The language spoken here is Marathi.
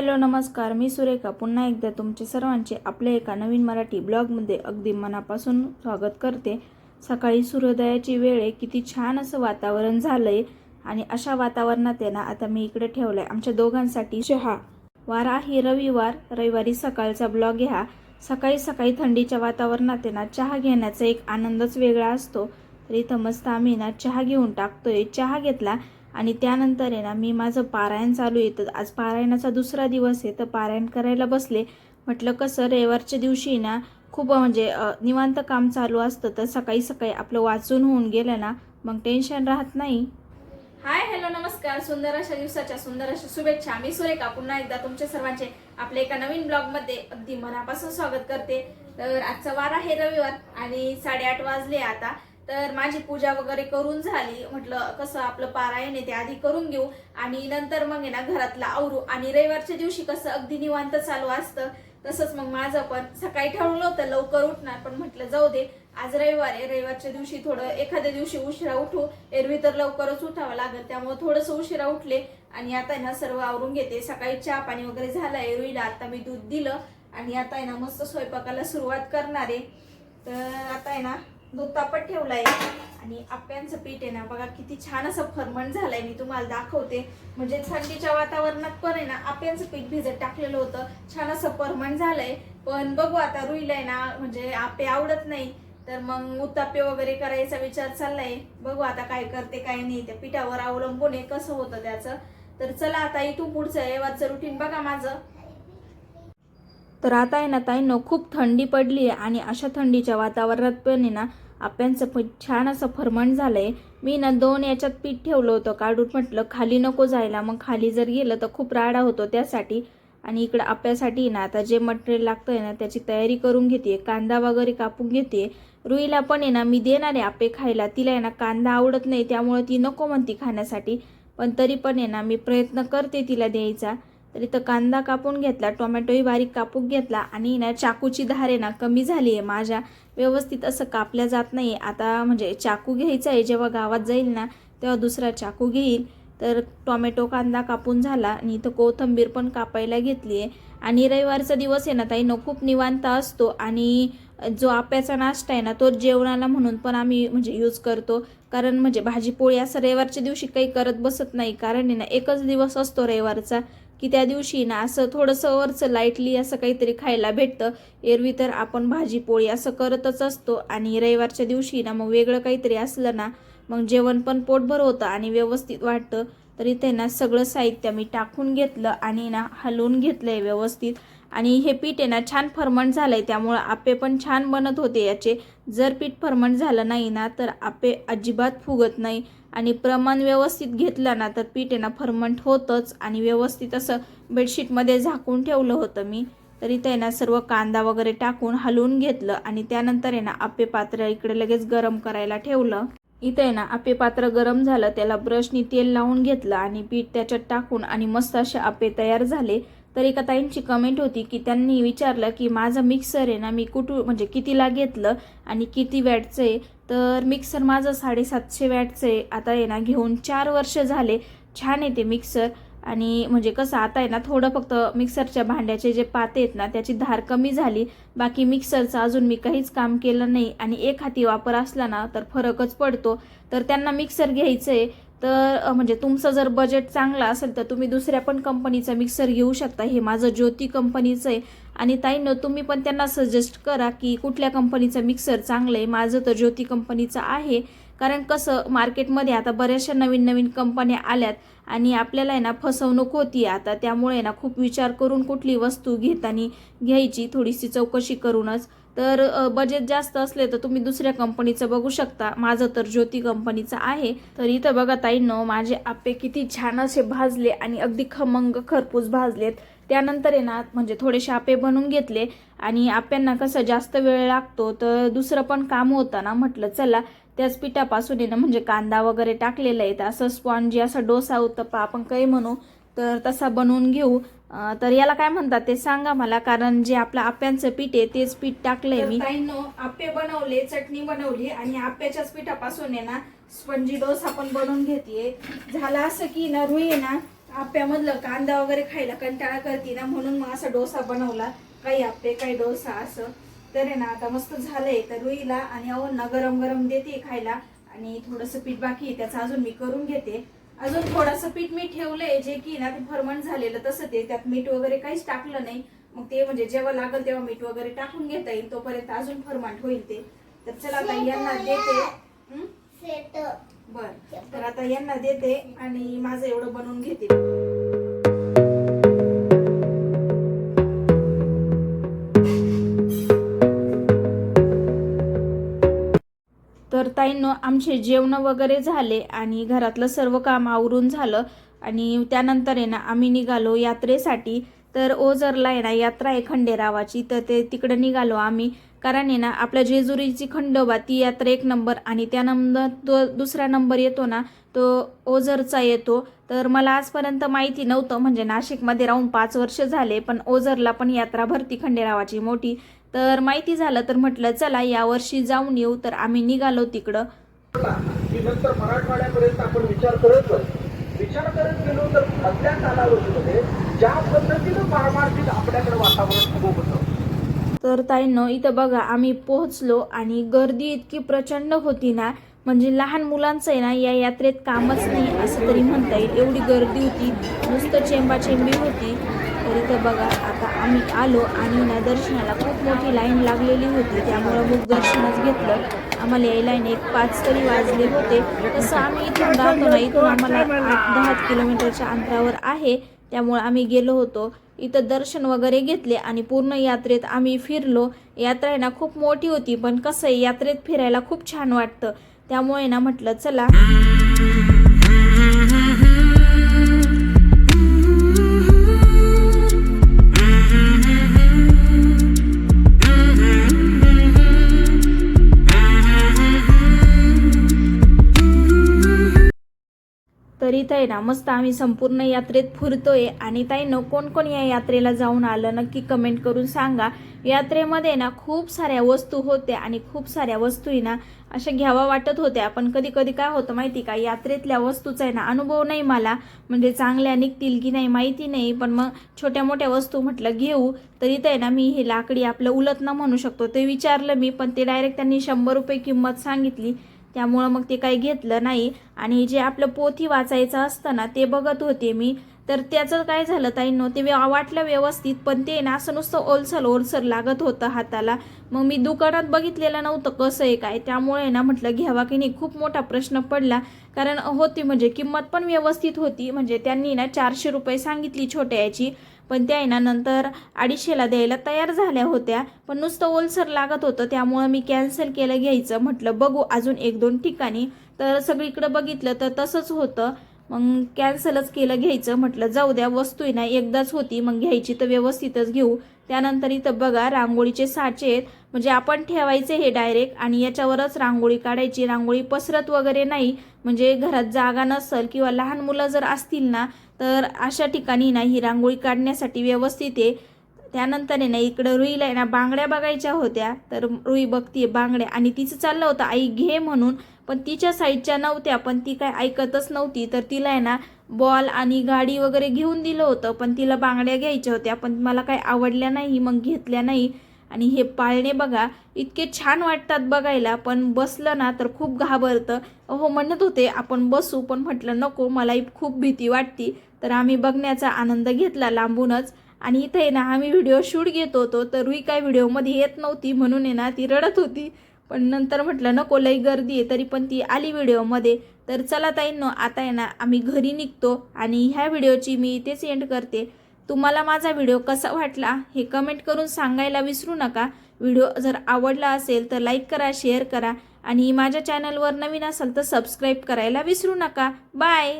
हॅलो नमस्कार. मी सुरेखा. पुन्हा एकदा तुमचे सर्वांचे आपल्या एका नवीन मराठी ब्लॉगमध्ये अगदी मनापासून स्वागत करते. सकाळी सूर्योदयाची वेळ आहे. किती छान असं वातावरण झालंय आणि अशा वातावरणात आहे ना आता मी इकडे ठेवलंय. आमच्या दोघांसाठी चहा. वार आहे रविवार. रविवारी सकाळचा ब्लॉग घ्या सकाळी सकाळी थंडीच्या वातावरणात आहे ना चहा घेण्याचा एक आनंदच वेगळा असतो. तर इथं मस्त आम्ही ना चहा घेऊन टाकतोय. चहा घेतला आणि त्यानंतर आहे ना मी माझं पारायण चालू आहे. तर आज पारायणाचा दुसरा दिवस आहे. तर पारायण करायला बसले. म्हटलं कसं रविवारच्या दिवशी ना खूप म्हणजे निवांत काम चालू असतं. तर सकाळी सकाळी आपलं वाचून होऊन गेलं ना मग टेन्शन राहत नाही. हाय हॅलो नमस्कार. सुंदर अशा दिवसाच्या सुंदर अशा शुभेच्छा. मी सुरेखा. पुन्हा एकदा तुमच्या सर्वांचे आपल्या एका नवीन ब्लॉगमध्ये अगदी मनापासून स्वागत करते. तर आजचा वार आहे रविवार आणि साडेआठ वाजले आता. तर माझी पूजा वगैरे करून झाली. म्हटलं कसं आपलं पारायण आहे ते आधी करून घेऊ. आणि नंतर मग आहे ना घरातला आवरू. आणि रविवारच्या दिवशी कसं अगदी निवांत चालू असतं. तसंच मग माझं पण. सकाळी ठरवलं होतं लवकर उठणार पण म्हटलं जाऊ दे. आज रविवार आहे. रविवारच्या दिवशी थोडं एखाद्या दिवशी उशिरा उठू. एरवी तर लवकरच उठावं लागेल. त्यामुळे थोडंसं उशिरा उठले. आणि आता आहे ना सर्व आवरून घेते. सकाळी चहा पाणी वगैरे झालं एरवीला आता मी दूध दिलं. आणि आता आहे ना मस्त स्वयंपाकाला सुरुवात करणार आहे. तर आता आहे ना दूध तापत ठेवलाय. आणि आप्यांचं पीठ आहे ना बघा किती छान असं फरमण झालंय. मी तुम्हाला दाखवते. म्हणजे थंडीच्या वातावरणात पण आहे ना आप्यांचं पीठ भिजत टाकलेलं होतं. छान असं फरमण झालंय. पण बघू आता रुईलंय ना म्हणजे आपे आवडत नाही. तर मग उत्तापे वगैरे करायचा विचार चाललाय. बघू आता काय करते काय नाही. त्या पिठावर अवलंबून आहे कसं होतं त्याचं. तर चला आता इथून पुढचं येवाचं रुटीन बघा माझं. तर आता आहे ना ताईंनो खूप थंडी पडली आहे आणि अशा थंडीच्या वातावरणात पण आहे ना आप्यांचं पीठ छान असं फरमान झालं आहे मी ना दोन याच्यात पीठ ठेवलं होतं काढून म्हटलं खाली नको जायला. मग खाली जर गेलं तर खूप राडा होतो त्यासाठी. आणि इकडं आप्यासाठी ना आता जे मटेरियल लागतंय ना त्याची तयारी करून घेते कांदा वगैरे कापून घेते रुईला पण आहे ना मी देणार आहे आपे खायला. तिला आहे ना कांदा आवडत नाही त्यामुळे ती नको म्हणती खाण्यासाठी. पण तरी पण आहे ना मी प्रयत्न करते तिला द्यायचा. तर इथं कांदा कापून घेतला टोमॅटोही बारीक कापून घेतला आणि ना चाकूची धार आहे ना कमी झाली आहे. माझ्या व्यवस्थित असं कापल्या जात नाही आता म्हणजे चाकू घ्यायचा आहे. जेव्हा गावात जाईल ना तेव्हा दुसरा चाकू घेईल. तर टोमॅटो कांदा कापून झाला आणि इथं कोथंबीर पण कापायला घेतली आहे. आणि रविवारचा दिवस आहे ना ताई न खूप निवांत असतो. आणि जो आप्याचा नाश्ता आहे ना तो जेवणाला म्हणून पण आम्ही म्हणजे यूज करतो. कारण म्हणजे भाजी पोळी असं रविवारच्या दिवशी काही करत बसत नाही. कारण आहे ना एकच दिवस असतो रविवारचा. की त्या दिवशी ना असं थोडंसं वरचं लाईटली असं काहीतरी खायला भेटतं. एरवी तर आपण भाजी पोळी असं करतच असतो. आणि रविवारच्या दिवशी ना मग वेगळं काहीतरी असलं ना मग जेवण पण पोटभर होतं आणि व्यवस्थित वाटतं. तर इथे ना सगळं साहित्य मी टाकून घेतलं आणि ना हलवून घेतलं आहे व्यवस्थित. आणि हे पीठ आहे ना छान फरमंट झालं आहे त्यामुळं आपे पण छान बनत होते याचे. जर पीठ फरमंट झालं नाही ना तर आपे अजिबात फुगत नाही. आणि प्रमाण व्यवस्थित घेतलं ना तर पीठ आहे ना फरमंट होतंच. आणि व्यवस्थित असं बेडशीटमध्ये झाकून ठेवलं होतं मी. तर इथं आहे ना सर्व कांदा वगैरे टाकून हलवून घेतलं. आणि त्यानंतर आहे ना आपे पात्र इकडे लगेच गरम करायला ठेवलं. इथं आहे ना आपे पात्र गरम झालं त्याला ब्रशनी तेल लावून घेतलं आणि पीठ त्याच्यात टाकून आणि मस्त असे आपे तयार झाले. तर एका ताईंची कमेंट होती की त्यांनी विचारलं की माझं मिक्सर आहे ना मी कुठू म्हणजे कितीला घेतलं आणि किती वॅटचं आहे? तर मिक्सर माझं साडेसातशे वॅटचं आहे. आता आहे ना घेऊन चार वर्ष झाले छान आहे ते मिक्सर आणि म्हणजे कसं आता आहे ना थोडं फक्त मिक्सरच्या भांड्याचे जे पाते आहेत ना त्याची धार कमी झाली. बाकी मिक्सरचं अजून मी काहीच काम केलं नाही. आणि एक हाती वापर असला ना तर फरकच पडतो. तर त्यांना मिक्सर घ्यायचं आहे तर म्हणजे तुमचं जर बजेट चांगलं असेल तर तुम्ही दुसऱ्या पण कंपनीचा मिक्सर घेऊ शकता. हे माझं ज्योती कंपनीचं आहे. आणि ताईनं तुम्ही पण त्यांना सजेस्ट करा की कुठल्या कंपनीचं मिक्सर चांगलं आहे. माझं तर ज्योती कंपनीचं आहे. कारण कसं मार्केटमध्ये आता बऱ्याचशा नवीन नवीन कंपन्या आल्यात आणि आपल्याला आहे ना फसवणूक होती आता. त्यामुळे ना खूप विचार करून कुठली वस्तू घेताना घ्यायची थोडीशी चौकशी करूनच. तर बजेट जास्त असले तर तुम्ही दुसऱ्या कंपनीचं बघू शकता. माझं तर ज्योती कंपनीचं आहे. तर इथं बघा ताईंनो माझे आपे किती छान असे भाजले आणि अगदी खमंग खरपूस भाजलेत. त्यानंतर आहे ना म्हणजे थोडेसे आपे बनवून घेतले आणि आप्यांना कसं जास्त वेळ लागतो तर दुसरं पण काम होतं ना म्हटलं चला त्याच पिठापासून आहे ना म्हणजे कांदा वगैरे टाकलेला आहे तर असं स्पॉन्जी असा डोसा उत्तप्पा आपण काही म्हणू तर तसा बनवून घेऊ. तर याला काय म्हणतात ते सांगा मला कारण जे आपलं आप्यांचं पीठ आहे तेच पीठ टाकलंय मी. आप्पे बनवले चटणी बनवली आणि आप्याच्याच पिठापासून आहे ना स्पंजी डोसा पण बनवून घेते झालं असं की ना रुई आहे ना आप्यामधलं कांदा वगैरे खायला कंटाळा करते ना म्हणून मग असा डोसा बनवला. काही आप्पे काही डोसा असं. तर आहे ना आता मस्त झालंय. तर रुईला आणि अवन्ना गरम गरम देते खायला. आणि थोडंसं पीठ बाकी आहे त्याचं अजून मी करून घेते. अजून थोडंसं पीठ मी ठेवलंय जे की ना ते फरमंट झालेलं तसं ते त्यात मीठ वगैरे काहीच टाकलं नाही. मग ते म्हणजे जेव्हा लागल तेव्हा मीठ वगैरे टाकून घेता येईल तोपर्यंत अजून फरमंट होईल ते. तर चला आता यांना देते? बर. तर आता यांना देते आणि माझं एवढं बनवून घेते. तर ताईंनो आमचे जेवण वगैरे झाले आणि घरातलं सर्व काम आवरून झालं. आणि त्यानंतर आहे ना आम्ही निघालो यात्रेसाठी. तर ओझरला आहे ना यात्रा आहे खंडेरावाची. तर ते तिकडे निघालो आम्ही. कारण आहे ना आपल्या जेजुरीची खंडोबा ती यात्रा एक नंबर आणि त्यानंतर तो दुसरा नंबर येतो ना तो ओझरचा येतो. तर मला आजपर्यंत माहिती नव्हतं. म्हणजे नाशिकमध्ये राहून पाच वर्ष झाले पण ओझरला पण यात्रा भरती खंडेरावाची मोठी. तर माहिती झालं तर म्हटलं चला यावर्षी जाऊन येऊ. तर आम्ही निघालो तिकडं. नंतर मराठवाड्यापर्यंत आपण विचार करत विचार करत गेलो तर मधल्या कालावधीमध्ये ज्या पद्धतीनं पारमार्थिक आपल्याकडे वातावरण होतं. तर ताईंनो इथं बघा आम्ही पोहोचलो आणि गर्दी इतकी प्रचंड होती ना म्हणजे लहान मुलांचं आहे ना या यात्रेत कामच नाही असं तरी म्हणता येईल. एवढी गर्दी होती नुसतं चेंबाचेंबी होती. तर इथं बघा आता आम्ही आलो आणि ना दर्शनाला खूप मोठी लाईन लागलेली होती. त्यामुळं मग दर्शनच घेतलं. आम्हाला या लाईन एक पाच तरी वाजले होते. तसं आम्ही इथून राहतो ना इथून आम्हाला आठ दहा किलोमीटरच्या अंतरावर आहे. त्यामुळे आम्ही गेलो होतो. इथं दर्शन वगैरे घेतले आणि पूर्ण यात्रेत आम्ही फिरलो. यात्रा आहे ना खूप मोठी होती पण कसं आहे यात्रेत फिरायला खूप छान वाटतं. त्यामुळे ना म्हटलं चला. तर इथं आहे ना मस्त आम्ही संपूर्ण यात्रेत फिरतोय. आणि ताईनं कोण कोण या यात्रेला जाऊन आलं नक्की कमेंट करून सांगा. यात्रेमध्ये ना खूप साऱ्या वस्तू होत्या आणि खूप साऱ्या वस्तू आहे ना अशा घ्यावा वाटत होत्या. पण कधी कधी काय होतं माहिती का यात्रेतल्या वस्तूचा आहे ना अनुभव नाही मला. म्हणजे चांगल्या निघतील की नाही माहिती नाही. पण मग छोट्या मोठ्या वस्तू म्हटलं घेऊ. तर इथं आहे ना मी हे लाकडी आपलं उलतनं म्हणू शकतो. ते विचारलं मी पण ते डायरेक्ट त्यांनी शंभर रुपये किंमत सांगितली. त्यामुळं मग ते काही घेतलं नाही. आणि जे आपलं पोथी वाचायचं असतं ना ते बघत होते मी. तर त्याचं काय झालं ताईंनो ते वाटलं व्यवस्थित पण ते ना असं नुसतं ओलसर ओलसर लागत होतं हाताला. मग मी दुकानात बघितलेलं नव्हतं कसं आहे काय. त्यामुळे ना म्हटलं घ्यावा की नाही? खूप मोठा प्रश्न पडला. कारण होती म्हणजे किंमत पण व्यवस्थित होती. म्हणजे त्यांनी ना चारशे रुपये सांगितली छोट्या याची पण त्या आहे ना नंतर अडीचशेला द्यायला तयार झाल्या होत्या. पण नुसतं ओलसर लागत होतं. त्यामुळं मी कॅन्सल केलं घ्यायचं. म्हटलं बघू अजून एक दोन ठिकाणी. तर सगळीकडं बघितलं तर तसंच होतं. मग कॅन्सलच केलं घ्यायचं. म्हटलं जाऊ द्या वस्तू आहे ना एकदाच होती मग घ्यायची तर व्यवस्थितच घेऊ. त्यानंतर इथं बघा रांगोळीचे साचे आहेत. म्हणजे आपण ठेवायचे हे डायरेक्ट आणि याच्यावरच रांगोळी काढायची. रांगोळी पसरत वगैरे नाही. म्हणजे घरात जागा नसेल किंवा लहान मुलं जर असतील ना तर अशा ठिकाणी ना ही रांगोळी काढण्यासाठी व्यवस्थित आहे. त्यानंतर आहे ना इकडं रुईला आहे ना बांगड्या बघायच्या होत्या. तर रुई बघतीये बांगड्या. आणि तिचं चाललं होतं आई घे म्हणून. पण तिच्या साईडच्या नव्हत्या पण ती काय ऐकतच नव्हती. तर तिला आहे ना बॉल आणि गाडी वगैरे घेऊन दिलं होतं पण तिला बांगड्या घ्यायच्या होत्या पण मला काय आवडल्या नाही मग घेतल्या नाही. आणि हे पाळणे बघा इतके छान वाटतात बघायला पण बसलं ना तर खूप घाबरतं. हो म्हणत होते आपण बसू पण म्हटलं नको मलाही खूप भीती वाटती. तर आम्ही बघण्याचा आनंद घेतला लांबूनच. आणि इथे आहे ना आम्ही व्हिडिओ शूट घेत होतो तर रुई काय व्हिडिओमध्ये येत नव्हती म्हणून आहे ना ती रडत होती. पण नंतर म्हटलं नको लई गर्दी आहे तरी पण ती आली व्हिडिओमध्ये. तर चला ताईंनो आता आहे ना आम्ही घरी निघतो आणि ह्या व्हिडिओची मी इथेच एंड करते. तुम्हाला माझा व्हिडिओ कसा वाटला हे कमेंट करून सांगायला विसरू नका. व्हिडिओ जर आवडला असेल तर लाईक करा शेअर करा आणि माझ्या चॅनलवर नवीन असेल तर सबस्क्राईब करायला विसरू नका. बाय